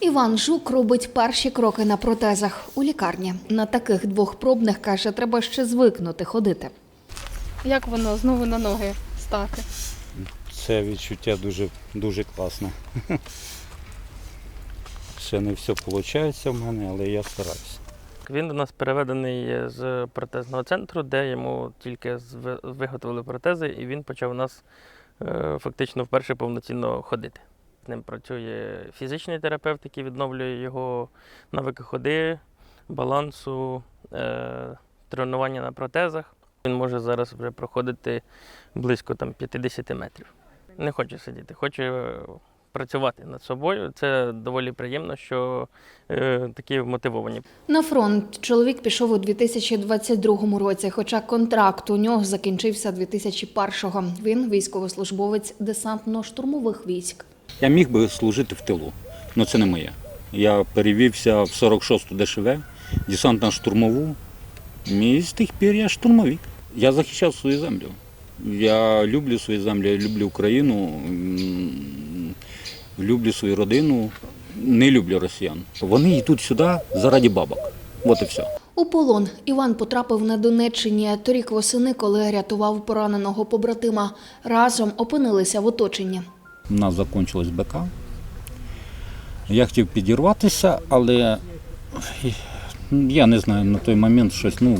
Іван Жук робить перші кроки на протезах у лікарні. На таких двох пробних каже, треба ще звикнути ходити. Як воно знову на ноги стати? Це відчуття дуже, дуже класне. Ще не все виходить в мене, але я стараюся. Він до нас переведений з протезного центру, де йому тільки виготовили протези, і він почав у нас е, фактично вперше повноцінно ходити. З ним працює фізичний терапевт, який відновлює його навики ходи, балансу, е, тренування на протезах. Він може зараз вже проходити близько там, 50 метрів. Не хоче сидіти, хоче працювати над собою. Це доволі приємно, що е, такі мотивовані. На фронт чоловік пішов у 2022 році, хоча контракт у нього закінчився 2001-го. Він військовослужбовець десантно-штурмових військ. Я міг би служити в тилу, але це не моє. Я перевівся в 46-ту ДШВ, десант на штурмову, і з тих пір я штурмовик. Я захищав свою землю. Я люблю свою землю, я люблю Україну, люблю свою родину, не люблю росіян. Вони йдуть сюди заради бабок. От і все. У полон Іван потрапив на Донеччині торік восени, коли рятував пораненого побратима. Разом опинилися в оточенні. У нас закінчилась БК. Я хотів підірватися, але я не знаю, на той момент щось, ну,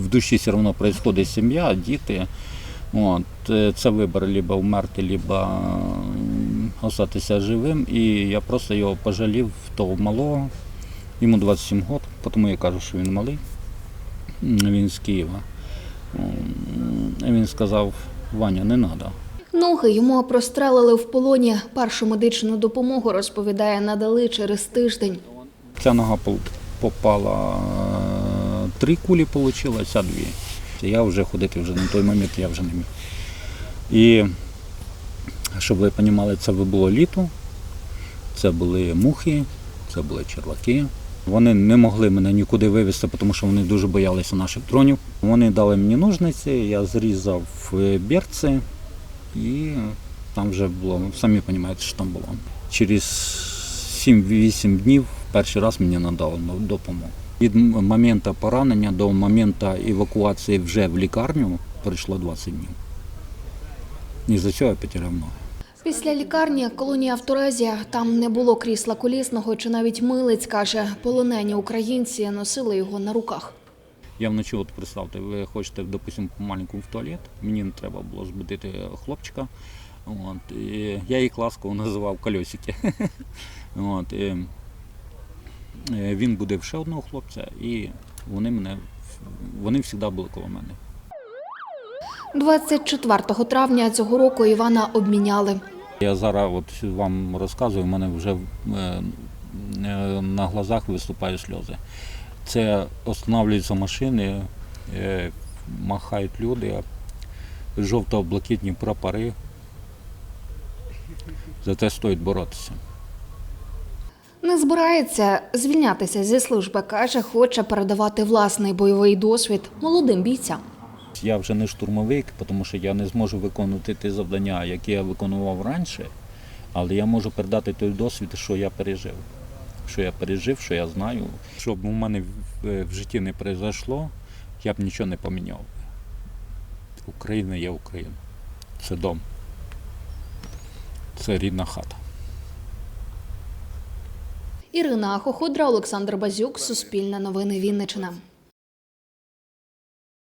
в душі все одно відбувається сім'я, діти. От, е, це вибір либо вмерти, либо м, остатися живим. І я просто його пожалів того малого. Йому 27 років, тому я кажу, що він малий. Він з Києва. Він сказав, Ваня, не треба. Ноги йому прострелили в полоні. Першу медичну допомогу, розповідає, надали через тиждень. Ця нога попала, три кулі отримала, а дві. Я вже ходити вже на той момент я вже не міг. І щоб ви розуміли, це було літо, це були мухи, це були черваки. Вони не могли мене нікуди вивезти, тому що вони дуже боялися наших дронів. Вони дали мені ножниці, я зрізав е, берці і там вже було, ну, самі розумієте, що там було. Через 7-8 днів перший раз мені надали допомогу. Від моменту поранення до моменту евакуації вже в лікарню пройшло 20 днів. І за цього я потеряв ноги. Після лікарні колонія в Турезі там не було крісла колісного чи навіть милиць, каже. Полонені українці носили його на руках. Я вночі, от представте, ви хочете, допустимо, маленьку в туалет, мені не треба було збудити хлопчика. От, і я їх ласково називав кольосики. От, і, е, він будив ще одного хлопця, і вони мене вони завжди були коло мене. 24 травня цього року Івана обміняли. Я зараз от вам розказую, в мене вже е, е, на глазах виступають сльози. Це останавливаються машини, е, махають люди, жовто-блакитні прапори. За це стоїть боротися. Не збирається звільнятися зі служби, каже, хоче передавати власний бойовий досвід молодим бійцям. Я вже не штурмовик, тому що я не зможу виконувати ті завдання, які я виконував раніше, але я можу передати той досвід, що я пережив. Що я пережив, що я знаю. Щоб у мене в, в житті не произошло, я б нічого не поміняв. Україна є Україна. Це дом. Це рідна хата. Ірина Хоходра, Олександр Базюк, Суспільне новини Вінниччина.